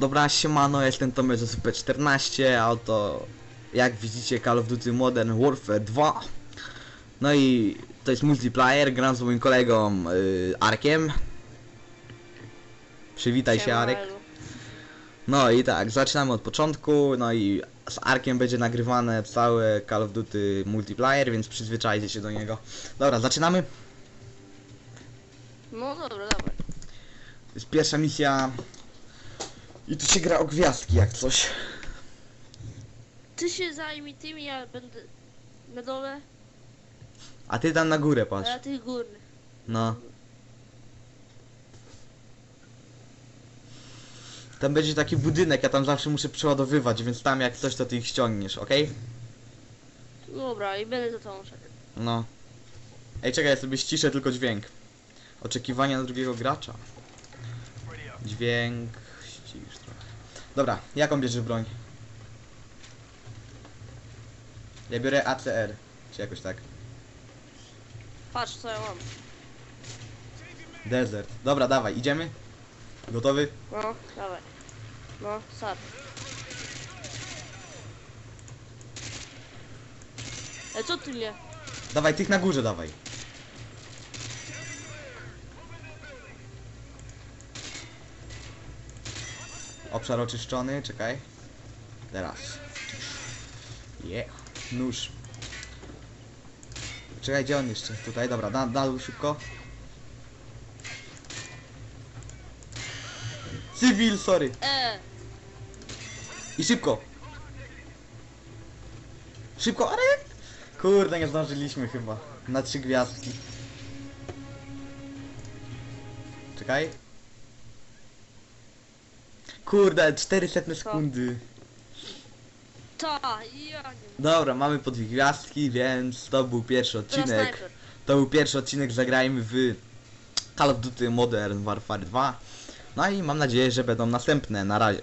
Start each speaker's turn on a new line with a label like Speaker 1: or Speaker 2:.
Speaker 1: Dobra, siemano, jestem Tomek z SP14, a oto jak widzicie Call of Duty Modern Warfare 2 No i to jest multiplayer, gram z moim kolegą y, Arkiem Przywitaj się Arek
Speaker 2: Elu.
Speaker 1: No i tak, zaczynamy od początku, no i z Arkiem będzie nagrywane całe Call of Duty multiplayer, więc przyzwyczajcie się do niego Dobra, zaczynamy?
Speaker 2: No dobra.
Speaker 1: To jest pierwsza misja I tu się gra o gwiazdki jak coś
Speaker 2: Ty się zajmij tymi, ja będę na dole,
Speaker 1: A ty tam na górę
Speaker 2: a
Speaker 1: patrz
Speaker 2: ja tych górnych.
Speaker 1: No. Tam będzie taki budynek, ja tam zawsze muszę przeładowywać, więc tam jak coś to ty ich ściągniesz, okej?
Speaker 2: Dobra, i będę za tobą szedł.
Speaker 1: No. Ej, czekaj, ja sobie ściszę tylko dźwięk. Oczekiwania na drugiego gracza. Dźwięk... ścisz trochę. Dobra, jaką bierzesz broń? Ja biorę ACR, czy jakoś tak.
Speaker 2: Patrz co ja mam.
Speaker 1: Desert. Dobra, dawaj, idziemy? Gotowy?
Speaker 2: No, dawaj. No, start. E, co ty mnie?
Speaker 1: Dawaj, tych na górze dawaj. Obszar oczyszczony, czekaj. Teraz. Yeah. Nóż. Czekaj, gdzie on jeszcze? Tutaj, dobra, na, na dół szybko. Cywil, sorry.
Speaker 2: E,
Speaker 1: I szybko. Szybko, ale... Kurde, nie zdążyliśmy chyba. Na trzy gwiazdki. Czekaj. Kurde, 400 sekundy.
Speaker 2: ta, ja nie
Speaker 1: Dobra, mamy po dwie gwiazdki, więc to był pierwszy
Speaker 2: Teraz
Speaker 1: odcinek. To był pierwszy odcinek, zagrajmy w Call of Duty Modern Warfare 2. No i mam nadzieję, że będą następne. Na razie.